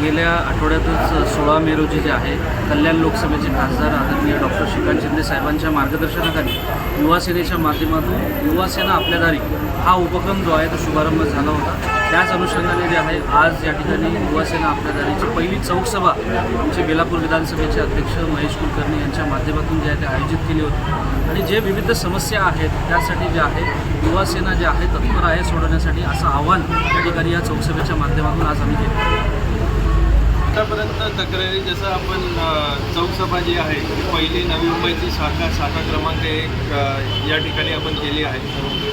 गेल्या आठवड्यातच सोळा मे रोजी जे आहे कल्याण लोकसभेचे खासदार आदरणीय डॉक्टर श्रीकांत शिंदे साहेबांच्या मार्गदर्शनाखाली युवासेनेच्या माध्यमातून युवासेना आपल्या दारी हा उपक्रम जो आहे तो शुभारंभ झाला होता. त्याच अनुषंगाने जे आहे आज या ठिकाणी युवासेना आपल्या जाण्याची पहिली चौकसभा आमचे बेलापूर विधानसभेचे अध्यक्ष महेश कुलकर्णी यांच्या माध्यमातून जे आहे ते आयोजित केली होती. आणि जे विविध समस्या आहेत त्यासाठी जे आहे युवासेना जे आहे तत्पर आहे सोडवण्यासाठी असं आव्हान या ठिकाणी या चौकसभेच्या माध्यमातून आज आम्ही केलं. आतापर्यंत तक्रारी जसं आपण चौकसभा जी आहे पहिली नवी मुंबईची शाखा शाखा क्रमांक एक या ठिकाणी आपण केली आहे.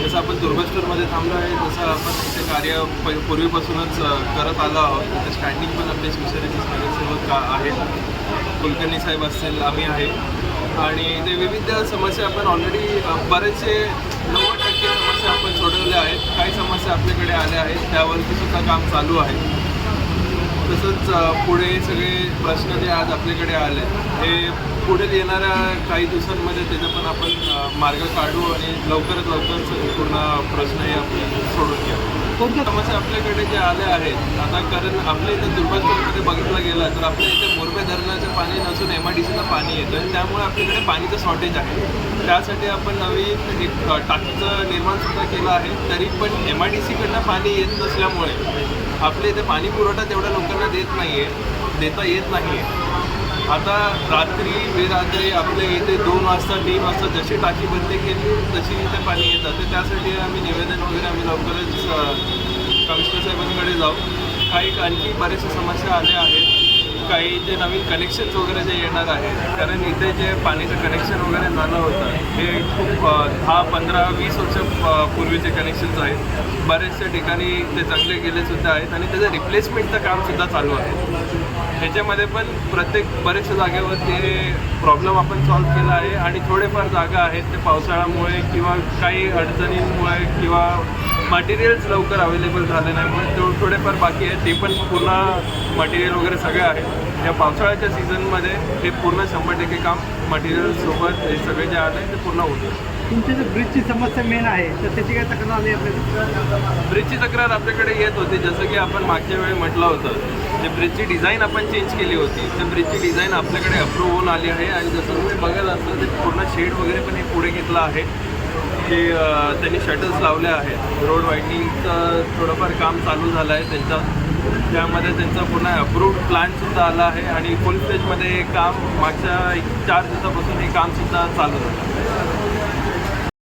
जसं आपण दुर्गस्टोरमध्ये थांबलो आहे तसं आपण इथे कार्य प पूर्वीपासूनच करत आलो आहोत. इथे स्टँडिंग पण आपले शिवसेनेचे नगरसेवक का आहेत. कुलकर्णी साहेब असतील आम्ही आहे. आणि ते विविध समस्या आपण ऑलरेडी बरेचसे नव्वद टक्के समस्या आपण सोडवल्या आहेत. काही समस्या आपल्याकडे आल्या आहेत. त्यावरती सुद्धा काम चालू आहे. तसंच पुढे सगळे प्रश्न जे आज आपल्याकडे आले हे पुढे येणाऱ्या काही दिवसांमध्ये त्याचा पण आपण मार्ग काढू आणि लवकरात लवकर सगळे पूर्ण प्रश्न हे आपण सोडून घेऊ. कोणत्या समस्या आपल्याकडे जे आल्या आहेत आता कारण आपल्या इथे दुर्भाग्यमध्ये बघितलं गेलं तर आपल्या इथे मोरबे धरणाचं पाणी नसून एम आय डी सीचं पाणी येतं आणि त्यामुळे आपल्याकडे पाणीचं शॉर्टेज आहे. त्यासाठी आपण नवीन एक टाकीचं निर्माण सुद्धा केलं आहे तरी पण एम आय डी सीकडनं पाणी येत नसल्यामुळे आपल्या इथे पाणी पुरवठा तेवढ्या लोकांना देत नाही आहे देता येत नाही आहे आता रात्री बेरात्री आपल्या इथे दोन वाजता तीन वाजता जशी टाकी बंद केली तशी इथे पाणी येत. जाते त्यासाठी आम्ही निवेदन वगैरे आम्ही लवकरच कमिशनर साहेबांकडे जाऊ. काही आणखी बऱ्याचशा समस्या आल्या आहेत. काही जे नवीन कनेक्शन्स वगैरे जे येणार आहेत कारण इथे जे पाणीचं कनेक्शन वगैरे झालं होतं हे खूप दहा पंधरा वीस वर्ष पूर्वीचे कनेक्शन्स आहेत. बऱ्याचशा ठिकाणी ते चांगले गेले सुद्धा आहेत आणि त्याचं रिप्लेसमेंटचं कामसुद्धा चालू आहे. ह्याच्यामध्ये पण प्रत्येक बरेचशा जागेवर ते प्रॉब्लेम आपण सॉल्व केला आहे आणि थोडेफार जागा आहेत ते पावसाळ्यामुळे किंवा काही अडचणींमुळे किंवा मटेरियल्स लवकर अवेलेबल झाले नाहीमुळे तो थोडेफार बाकी आहेत ते पण पूर्ण मटेरियल वगैरे सगळे आहे. या पावसाळ्याच्या सीझनमध्ये हे पूर्ण शंभर टक्के काम मटेरियलसोबत हे सगळे जे आले ते पूर्ण होतं तुमची जी ब्रिजची समस्या मेन आहे तर त्याची काय तक्रार आली आपल्याला? ब्रिजची तक्रार आपल्याकडे येत होती. जसं की आपण मागच्या वेळी म्हटलं होतं जे ब्रिजची डिझाईन आपण चेंज केली होती तर ब्रिजची डिझाईन आपल्याकडे अप्रूव्ह होऊन आली आहे. आणि जसं तुम्ही बघत असता ते पूर्ण शेड वगैरे पण हे पुढे घेतलं आहे. जे त्यांनी शटल्स लावले आहेत. रोड वाईडनिंगचं थोडंफार काम चालू झालं आहे त्यांचं. त्यामध्ये त्यांचा पूर्ण अप्रूव्ड प्लॅनसुद्धा आला आहे आणि फुल फेजमध्ये काम मागच्या एक चार दिवसापासून हे कामसुद्धा चालू झालं